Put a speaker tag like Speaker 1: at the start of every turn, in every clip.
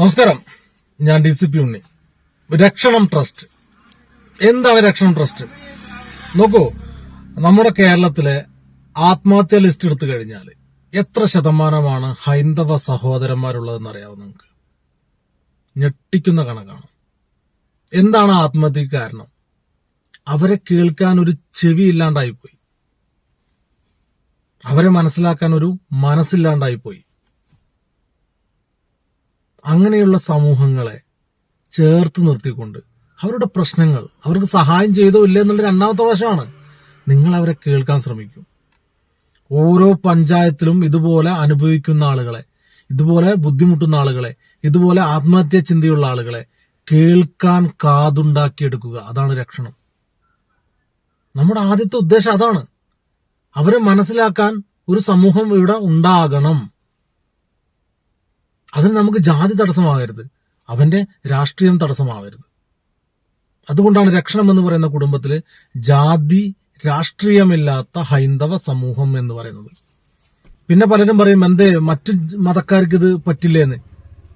Speaker 1: നമസ്കാരം. ഞാൻ D C P Unni. Rakshanam trust. എന്താണ് രക്ഷണം ട്രസ്റ്റ്? നോക്കൂ നമ്മുടെ കേരളത്തിലെ ആത്മഹത്യ ലിസ്റ്റ് എടുത്തു കഴിഞ്ഞാൽ എത്ര ശതമാനമാണ് ഹൈന്ദവ സഹോദരന്മാരുള്ളതെന്ന് അറിയാവോ നിങ്ങൾക്ക്? ഞെട്ടിക്കുന്ന കണക്കാണ്. എന്താണ് ആത്മഹത്യക്ക് കാരണം? അവരെ കേൾക്കാൻ ഒരു ചെവി ഇല്ലാണ്ടായിപ്പോയി അവരെ മനസ്സിലാക്കാൻ ഒരു മനസ്സില്ലാണ്ടായിപ്പോയി. അങ്ങനെയുള്ള സമൂഹങ്ങളെ ചേർത്ത് നിർത്തിക്കൊണ്ട് അവരുടെ പ്രശ്നങ്ങൾ അവർക്ക് സഹായം ചെയ്തോ ഇല്ല എന്നുള്ള രണ്ടാമത്തെ വശമാണ് നിങ്ങൾ അവരെ കേൾക്കാൻ ശ്രമിക്കും. ഓരോ പഞ്ചായത്തിലും ഇതുപോലെ അനുഭവിക്കുന്ന ആളുകളെ ഇതുപോലെ ബുദ്ധിമുട്ടുന്ന ആളുകളെ ഇതുപോലെ ആത്മഹത്യ ചിന്തയുള്ള ആളുകളെ കേൾക്കാൻ കാതുണ്ടാക്കിയെടുക്കുക. അതാണ് രക്ഷണം. നമ്മുടെ ആദ്യത്തെ ഉദ്ദേശം അതാണ്. അവരെ മനസ്സിലാക്കാൻ ഒരു സമൂഹം ഇവിടെ ഉണ്ടാകണം. അതിന് നമുക്ക് ജാതി തടസ്സമാകരുത്. അവന്റെ രാഷ്ട്രീയം തടസ്സമാകരുത്. അതുകൊണ്ടാണ് രക്ഷണം എന്ന് പറയുന്ന കുടുംബത്തിൽ ജാതി രാഷ്ട്രീയമില്ലാത്ത ഹൈന്ദവ സമൂഹം എന്ന് പറയുന്നത്. പിന്നെ പലരും പറയും എന്തേ മറ്റ് മതക്കാർക്ക് ഇത് പറ്റില്ലേന്ന്?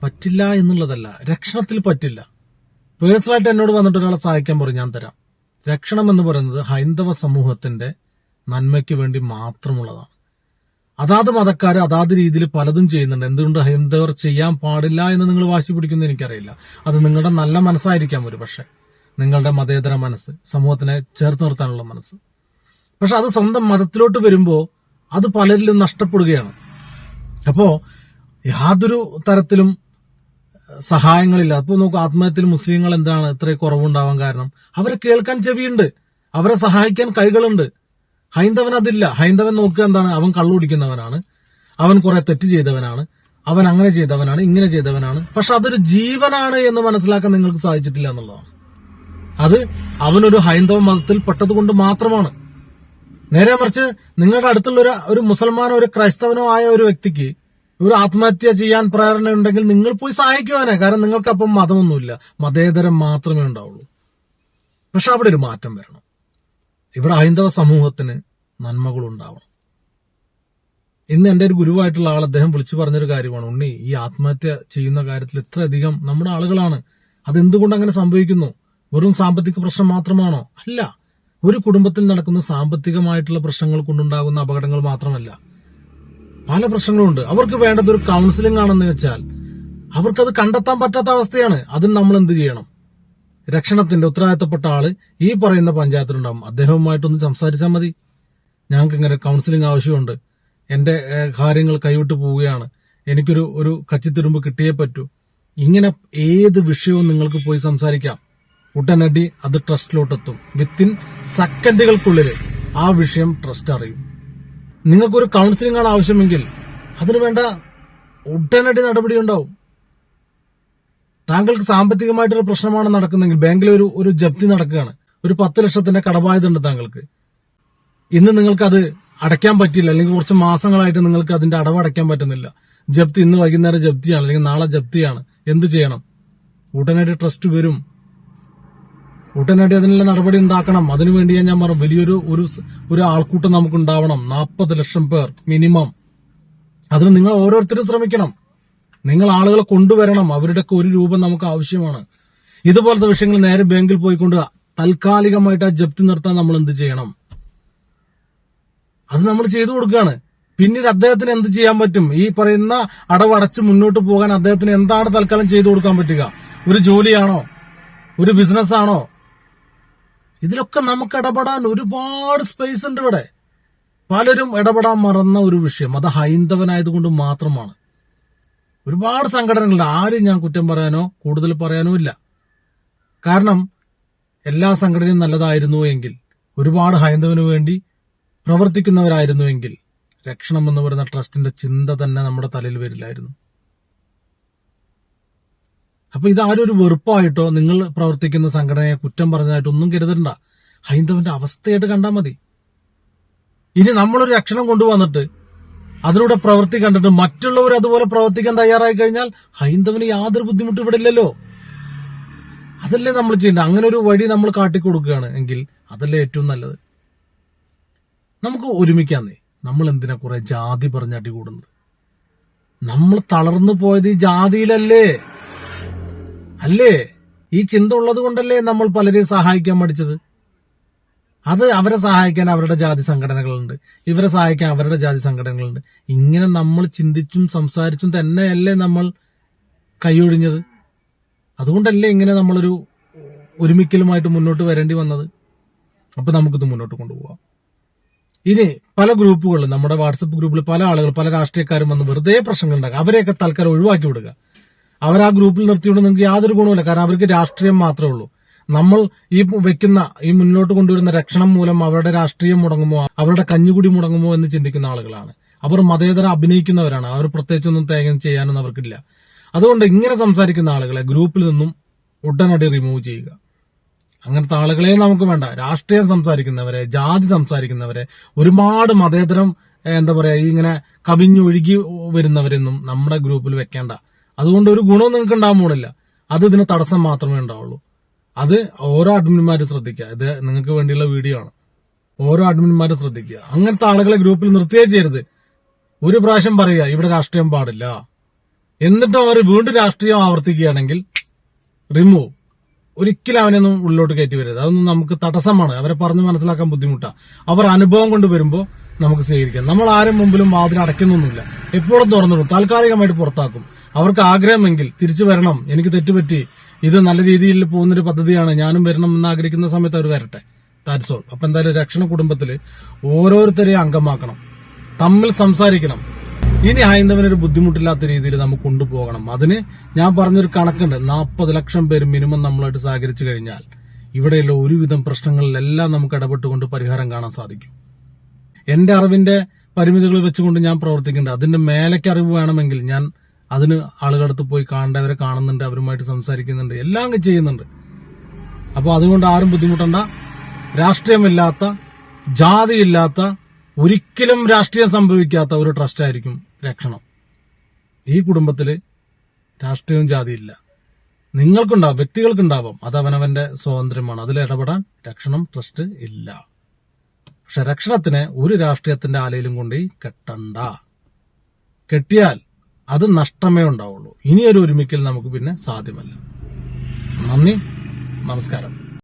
Speaker 1: പറ്റില്ല എന്നുള്ളതല്ല. രക്ഷണത്തിൽ പറ്റില്ല. പേഴ്സണലായിട്ട് എന്നോട് വന്നിട്ട് ഒരാളെ സഹായിക്കാൻ പറയും ഞാൻ തരാം. രക്ഷണം എന്ന് പറയുന്നത് ഹൈന്ദവ സമൂഹത്തിന്റെ നന്മയ്ക്ക് വേണ്ടി മാത്രമുള്ളതാണ്. അതാത് മതക്കാർ അതാത് രീതിയിൽ പലതും ചെയ്യുന്നുണ്ട്. എന്തുകൊണ്ട് ഹൈന്ദവർ ചെയ്യാൻ പാടില്ല എന്ന് നിങ്ങൾ വാശി പിടിക്കുന്നത് എനിക്കറിയില്ല. അത് നിങ്ങളുടെ നല്ല മനസ്സായിരിക്കാം ഒരു പക്ഷെ നിങ്ങളുടെ മതേതര മനസ്സ് സമൂഹത്തിനെ ചേർത്ത് നിർത്താനുള്ള മനസ്സ്. പക്ഷെ അത് സ്വന്തം മതത്തിലോട്ട് വരുമ്പോൾ അത് പലരിലും നഷ്ടപ്പെടുകയാണ്. അപ്പോൾ യാതൊരു തരത്തിലും സഹായങ്ങളില്ല. അപ്പോൾ നോക്കൂ ആത്മഹത്യയിൽ മുസ്ലിങ്ങൾ എന്താണ് ഇത്രയും കുറവുണ്ടാവാൻ കാരണം? അവരെ കേൾക്കാൻ ചെവിയുണ്ട്. അവരെ സഹായിക്കാൻ കൈകളുണ്ട്. ഹൈന്ദവൻ അതില്ല. ഹൈന്ദവൻ നോക്കുക എന്താണ്? അവൻ കള്ളുടിക്കുന്നവനാണ് അവൻ കുറെ തെറ്റ് ചെയ്തവനാണ്. അവൻ അങ്ങനെ ചെയ്തവനാണ് ഇങ്ങനെ ചെയ്തവനാണ്. പക്ഷെ അതൊരു ജീവനാണ് എന്ന് മനസ്സിലാക്കാൻ നിങ്ങൾക്ക് സാധിച്ചിട്ടില്ല എന്നുള്ളതാണ്. അത് അവനൊരു ഹൈന്ദവ മതത്തിൽ പെട്ടതുകൊണ്ട് മാത്രമാണ്. നേരെ മറിച്ച് നിങ്ങളുടെ അടുത്തുള്ള ഒരു ഒരു മുസൽമാനോ ഒരു ക്രൈസ്തവനോ ആയ ഒരു വ്യക്തിക്ക് ഒരു ആത്മഹത്യ ചെയ്യാൻ പ്രേരണ ഉണ്ടെങ്കിൽ നിങ്ങൾ പോയി സഹായിക്കുവാനെ. കാരണം നിങ്ങൾക്കപ്പം മതമൊന്നുമില്ല. മതേതരം മാത്രമേ ഉണ്ടാവുള്ളൂ. പക്ഷെ അവിടെ ഒരു മാറ്റം വരണം. ഇവിടെ ഹൈന്ദവ സമൂഹത്തിന് നന്മകൾ ഉണ്ടാവണം ഇന്ന് എന്റെ ഒരു ഗുരുവായിട്ടുള്ള ആൾ അദ്ദേഹം വിളിച്ചു പറഞ്ഞൊരു കാര്യമാണ്. ഉണ്ണി ഈ ആത്മഹത്യ ചെയ്യുന്ന കാര്യത്തിൽ ഇത്രയധികം നമ്മുടെ ആളുകളാണ്. അതെന്തുകൊണ്ട് അങ്ങനെ സംഭവിക്കുന്നു? വെറും സാമ്പത്തിക പ്രശ്നം മാത്രമാണോ? അല്ല. ഒരു കുടുംബത്തിൽ നടക്കുന്ന സാമ്പത്തികമായിട്ടുള്ള പ്രശ്നങ്ങൾ കൊണ്ടുണ്ടാകുന്ന അപകടങ്ങൾ മാത്രമല്ല. പല പ്രശ്നങ്ങളുണ്ട്. അവർക്ക് വേണ്ടത് ഒരു കൗൺസിലിംഗ് ആണെന്ന് വെച്ചാൽ അവർക്കത് കണ്ടെത്താൻ പറ്റാത്ത അവസ്ഥയാണ്. അതിന് നമ്മൾ എന്ത് ചെയ്യണം? രക്ഷണത്തിന്റെ ഉത്തരവാദിത്തപ്പെട്ട ആൾ ഈ പറയുന്ന പഞ്ചായത്തിലുണ്ടാവും. അദ്ദേഹവുമായിട്ടൊന്ന് സംസാരിച്ചാൽ മതി. ഞങ്ങൾക്ക് ഇങ്ങനെ കൗൺസിലിംഗ് ആവശ്യമുണ്ട്. എന്റെ കാര്യങ്ങൾ കൈവിട്ട് പോവുകയാണ്. എനിക്കൊരു ഒരു കച്ചിത്തുരുമ്പ് കിട്ടിയേ പറ്റൂ. ഇങ്ങനെ ഏത് വിഷയവും നിങ്ങൾക്ക് പോയി സംസാരിക്കാം. ഉടനടി അത് ട്രസ്റ്റിലോട്ടെത്തും. വിത്തിൻ സെക്കൻഡുകൾക്കുള്ളിൽ ആ വിഷയം ട്രസ്റ്റ് അറിയും. നിങ്ങൾക്കൊരു കൗൺസിലിംഗ് ആണ് ആവശ്യമെങ്കിൽ അതിനു വേണ്ട ഉടനടി നടപടി ഉണ്ടാവും താങ്കൾക്ക് സാമ്പത്തികമായിട്ടൊരു പ്രശ്നമാണ് നടക്കുന്നതെങ്കിൽ ബാങ്കിൽ ഒരു ഒരു ജപ്തി നടക്കുകയാണ്. ഒരു പത്ത് ലക്ഷത്തിന്റെ കടബാധ്യതയുണ്ട് താങ്കൾക്ക്. ഇന്ന് അത് അടയ്ക്കാൻ പറ്റില്ല. അല്ലെങ്കിൽ കുറച്ച് മാസങ്ങളായിട്ട് നിങ്ങൾക്ക് അതിന്റെ അടവ് അടയ്ക്കാൻ പറ്റുന്നില്ല. ജപ്തി ഇന്ന് വൈകുന്നേരം ജപ്തിയാണ്. അല്ലെങ്കിൽ നാളെ ജപ്തിയാണ്. എന്ത് ചെയ്യണം? ഉടനടി ട്രസ്റ്റ് വരും. ഉടനടി അതിനുള്ള നടപടി ഉണ്ടാക്കണം. അതിനുവേണ്ടി ഞാൻ പറഞ്ഞു വലിയൊരു ഒരു ഒരു ആൾക്കൂട്ടം നമുക്ക് ഉണ്ടാവണം നാൽപ്പത് ലക്ഷം പേർ മിനിമം. അതിന് നിങ്ങൾ ഓരോരുത്തരും ശ്രമിക്കണം. നിങ്ങൾ ആളുകളെ കൊണ്ടുവരണം. അവരുടെയൊക്കെ ഒരു രൂപം നമുക്ക് ആവശ്യമാണ്. ഇതുപോലത്തെ വിഷയങ്ങൾ നേരെ ബാങ്കിൽ പോയിക്കൊണ്ട് താൽക്കാലികമായിട്ട് ആ ജപ്തി നിർത്താൻ നമ്മൾ എന്ത് ചെയ്യണം? അത് നമ്മൾ ചെയ്തു കൊടുക്കുകയാണ്. പിന്നീട് അദ്ദേഹത്തിന് എന്ത് ചെയ്യാൻ പറ്റും? ഈ പറയുന്ന അടവടച്ച് മുന്നോട്ട് പോകാൻ അദ്ദേഹത്തിന് എന്താണ് തൽക്കാലം ചെയ്തു കൊടുക്കാൻ പറ്റുക? ഒരു ജോലിയാണോ? ഒരു ബിസിനസ് ആണോ ഇതിലൊക്കെ നമുക്ക് ഇടപെടാൻ ഒരുപാട് സ്പേസ് ഉണ്ട് ഇവിടെ. പലരും ഇടപെടാൻ മറന്ന ഒരു വിഷയം. അത് ഹൈന്ദവനായതുകൊണ്ട് മാത്രമാണ്. ഒരുപാട് സംഘടനകളുണ്ട്. ആരും ഞാൻ കുറ്റം പറയാനോ കൂടുതൽ പറയാനോ ഇല്ല. കാരണം എല്ലാ സംഘടനയും നല്ലതായിരുന്നു എങ്കിൽ ഒരുപാട് ഹൈന്ദവന് വേണ്ടി പ്രവർത്തിക്കുന്നവരായിരുന്നു എങ്കിൽ രക്ഷണം എന്ന് പറയുന്ന ട്രസ്റ്റിന്റെ ചിന്ത തന്നെ നമ്മുടെ തലയിൽ വരില്ലായിരുന്നു. അപ്പൊ ഇതാരും ഒരു വെറുപ്പായിട്ടോ നിങ്ങൾ പ്രവർത്തിക്കുന്ന സംഘടനയെ കുറ്റം പറഞ്ഞതായിട്ടോ ഒന്നും കരുതണ്ട. ഹൈന്ദവന്റെ അവസ്ഥയായിട്ട് കണ്ടാൽ മതി. ഇനി നമ്മളൊരു രക്ഷണം കൊണ്ടുവന്നിട്ട് അതിലൂടെ പ്രവൃത്തി കണ്ടിട്ട് മറ്റുള്ളവർ അതുപോലെ പ്രവർത്തിക്കാൻ തയ്യാറായി കഴിഞ്ഞാൽ ഹൈന്ദവന് യാതൊരു ബുദ്ധിമുട്ടും ഇവിടെ ഇല്ലല്ലോ. അതല്ലേ നമ്മൾ ചെയ്യേണ്ടത്? അങ്ങനെ ഒരു വഴി നമ്മൾ കാട്ടിക്കൊടുക്കുകയാണ് എങ്കിൽ അതല്ലേ ഏറ്റവും നല്ലത്? നമുക്ക് ഒരുമിക്കാന്നേ നമ്മൾ എന്തിനാ കുറെ ജാതി പറഞ്ഞ് അടി കൂടുന്നത്? നമ്മൾ തളർന്നു പോയത് ഈ ജാതിയിലല്ലേ? അല്ലേ? ഈ ചിന്ത ഉള്ളത് കൊണ്ടല്ലേ നമ്മൾ പലരെയും സഹായിക്കാൻ പഠിച്ചത് അത് അവരെ സഹായിക്കാൻ അവരുടെ ജാതി സംഘടനകളുണ്ട്. ഇവരെ സഹായിക്കാൻ അവരുടെ ജാതി സംഘടനകളുണ്ട്. ഇങ്ങനെ നമ്മൾ ചിന്തിച്ചും സംസാരിച്ചും തന്നെയല്ലേ നമ്മൾ കൈയൊഴിഞ്ഞത്? അതുകൊണ്ടല്ലേ ഇങ്ങനെ നമ്മളൊരു ഒരുമിക്കലുമായിട്ട് മുന്നോട്ട് വരേണ്ടി വന്നത്? അപ്പൊ നമുക്കിത് മുന്നോട്ട് കൊണ്ടുപോകാം ഇനി പല ഗ്രൂപ്പുകളിലും നമ്മുടെ വാട്സപ്പ് ഗ്രൂപ്പിൽ പല ആളുകൾ പല രാഷ്ട്രീയക്കാരും വന്ന് വെറുതെ പ്രശ്നങ്ങൾ ഉണ്ടാക്കുക അവരെയൊക്കെ തൽക്കാലം ഒഴിവാക്കി വിടുക. അവർ ആ ഗ്രൂപ്പിൽ നിർത്തിയോണ്ട് നിങ്ങൾക്ക് യാതൊരു ഗുണവുമില്ല. കാരണം അവർക്ക് രാഷ്ട്രീയം മാത്രമേ ഉള്ളൂ. നമ്മൾ ഈ വെക്കുന്ന ഈ മുന്നോട്ട് കൊണ്ടുവരുന്ന രക്ഷണം മൂലം അവരുടെ രാഷ്ട്രീയം മുടങ്ങുമോ അവരുടെ കഞ്ഞുകുടി മുടങ്ങുമോ എന്ന് ചിന്തിക്കുന്ന ആളുകളാണ്. അവർ മതേതര അഭിനയിക്കുന്നവരാണ്. അവർ പ്രത്യേകിച്ചൊന്നും തേങ്ങ ചെയ്യാനൊന്നും അവർക്കില്ല. അതുകൊണ്ട് ഇങ്ങനെ സംസാരിക്കുന്ന ആളുകളെ ഗ്രൂപ്പിൽ നിന്നും ഉടനടി റിമൂവ് ചെയ്യുക. അങ്ങനത്തെ ആളുകളെ നമുക്ക് വേണ്ട. രാഷ്ട്രീയം സംസാരിക്കുന്നവരെ ജാതി സംസാരിക്കുന്നവരെ ഒരുപാട് മതേതരം എന്താ പറയാ ഇങ്ങനെ കവിഞ്ഞൊഴുകി വരുന്നവരൊന്നും നമ്മുടെ ഗ്രൂപ്പിൽ വെക്കേണ്ട. അതുകൊണ്ട് ഒരു ഗുണവും നിങ്ങൾക്ക് ഉണ്ടാകാൻ പോണില്ല. അത് ഇതിന് തടസ്സം മാത്രമേ ഉണ്ടാവുള്ളൂ. അത് ഓരോ അഡ്മിന്മാരും ശ്രദ്ധിക്കുക. ഇത് നിങ്ങൾക്ക് വേണ്ടിയുള്ള വീഡിയോ ആണ്. ഓരോ അഡ്മിന്മാരും ശ്രദ്ധിക്കുക. അങ്ങനത്തെ ആളുകളെ ഗ്രൂപ്പിൽ നിർത്തുകയേ ചെയ്യരുത്. ഒരു പ്രാവശ്യം പറയുക ഇവിടെ രാഷ്ട്രീയം പാടില്ല. എന്നിട്ടും അവർ വീണ്ടും രാഷ്ട്രീയം ആവർത്തിക്കുകയാണെങ്കിൽ റിമൂവ് ഒരിക്കലും അവനെയൊന്നും ഉള്ളിലോട്ട് കയറ്റി വരരുത്. അതൊന്നും നമുക്ക് തടസ്സമാണ്. അവരെ പറഞ്ഞ് മനസ്സിലാക്കാൻ ബുദ്ധിമുട്ടാണ് അവർ അനുഭവം കൊണ്ട് വരുമ്പോൾ നമുക്ക് സ്വീകരിക്കാം. നമ്മൾ ആരും മുമ്പിലും വാതിൽ അടയ്ക്കുന്നൊന്നുമില്ല. എപ്പോഴും തുറന്നിടും. താൽക്കാലികമായിട്ട് പുറത്താക്കും. അവർക്ക് ആഗ്രഹമെങ്കിൽ തിരിച്ചു വരണം. എനിക്ക് തെറ്റുപറ്റി ഇത് നല്ല രീതിയിൽ പോകുന്നൊരു പദ്ധതിയാണ്. ഞാനും വരണം എന്ന് ആഗ്രഹിക്കുന്ന സമയത്ത് അവർ വരട്ടെ. ദാറ്റ്സ് ഓൾ അപ്പൊ എന്തായാലും രക്ഷണ കുടുംബത്തിൽ ഓരോരുത്തരെയും അംഗമാക്കണം. തമ്മിൽ സംസാരിക്കണം. ഇനി ഹൈന്ദവനൊരു ബുദ്ധിമുട്ടില്ലാത്ത രീതിയിൽ നമുക്ക് കൊണ്ടുപോകണം. അതിന് ഞാൻ പറഞ്ഞൊരു കണക്കുണ്ട്. നാൽപ്പത് ലക്ഷം പേര് മിനിമം നമ്മളായിട്ട് സഹകരിച്ചു കഴിഞ്ഞാൽ ഇവിടെയുള്ള ഒരുവിധം പ്രശ്നങ്ങളിലെല്ലാം നമുക്ക് ഇടപെട്ടുകൊണ്ട് പരിഹാരം കാണാൻ സാധിക്കും. എന്റെ അറിവിന്റെ പരിമിതികൾ വെച്ചുകൊണ്ട് ഞാൻ പ്രവർത്തിക്കേണ്ടത് അതിന്റെ മേലേക്ക് അറിവ് വേണമെങ്കിൽ ഞാൻ അതിന് ആളുകളടുത്ത് പോയി കാണേണ്ടവരെ കാണുന്നുണ്ട് അവരുമായിട്ട് സംസാരിക്കുന്നുണ്ട് എല്ലാം ചെയ്യുന്നുണ്ട്. അപ്പോൾ അതുകൊണ്ട് ആരും ബുദ്ധിമുട്ടണ്ട. രാഷ്ട്രീയമില്ലാത്ത ജാതിയില്ലാത്ത ഒരിക്കലും രാഷ്ട്രീയം സംഭവിക്കാത്ത ഒരു ട്രസ്റ്റ് ആയിരിക്കും രക്ഷണം. ഈ കുടുംബത്തിൽ രാഷ്ട്രീയവും ജാതിയില്ല. നിങ്ങൾക്കുണ്ടാവും വ്യക്തികൾക്കുണ്ടാവാം. അത് അവനവന്റെ സ്വാതന്ത്ര്യമാണ്. അതിൽ ഇടപെടാൻ രക്ഷണം ട്രസ്റ്റ് ഇല്ല. പക്ഷെ രക്ഷണത്തിന് ഒരു രാഷ്ട്രീയത്തിന്റെ ആലയിലും കൊണ്ടുപോയി കെട്ടണ്ട. കെട്ടിയാൽ അത് നഷ്ടമേ ഉണ്ടാവുള്ളൂ. ഇനിയൊരു ഒരുമിക്കൽ നമുക്ക് പിന്നെ സാധ്യമല്ല. നന്ദി. നമസ്കാരം.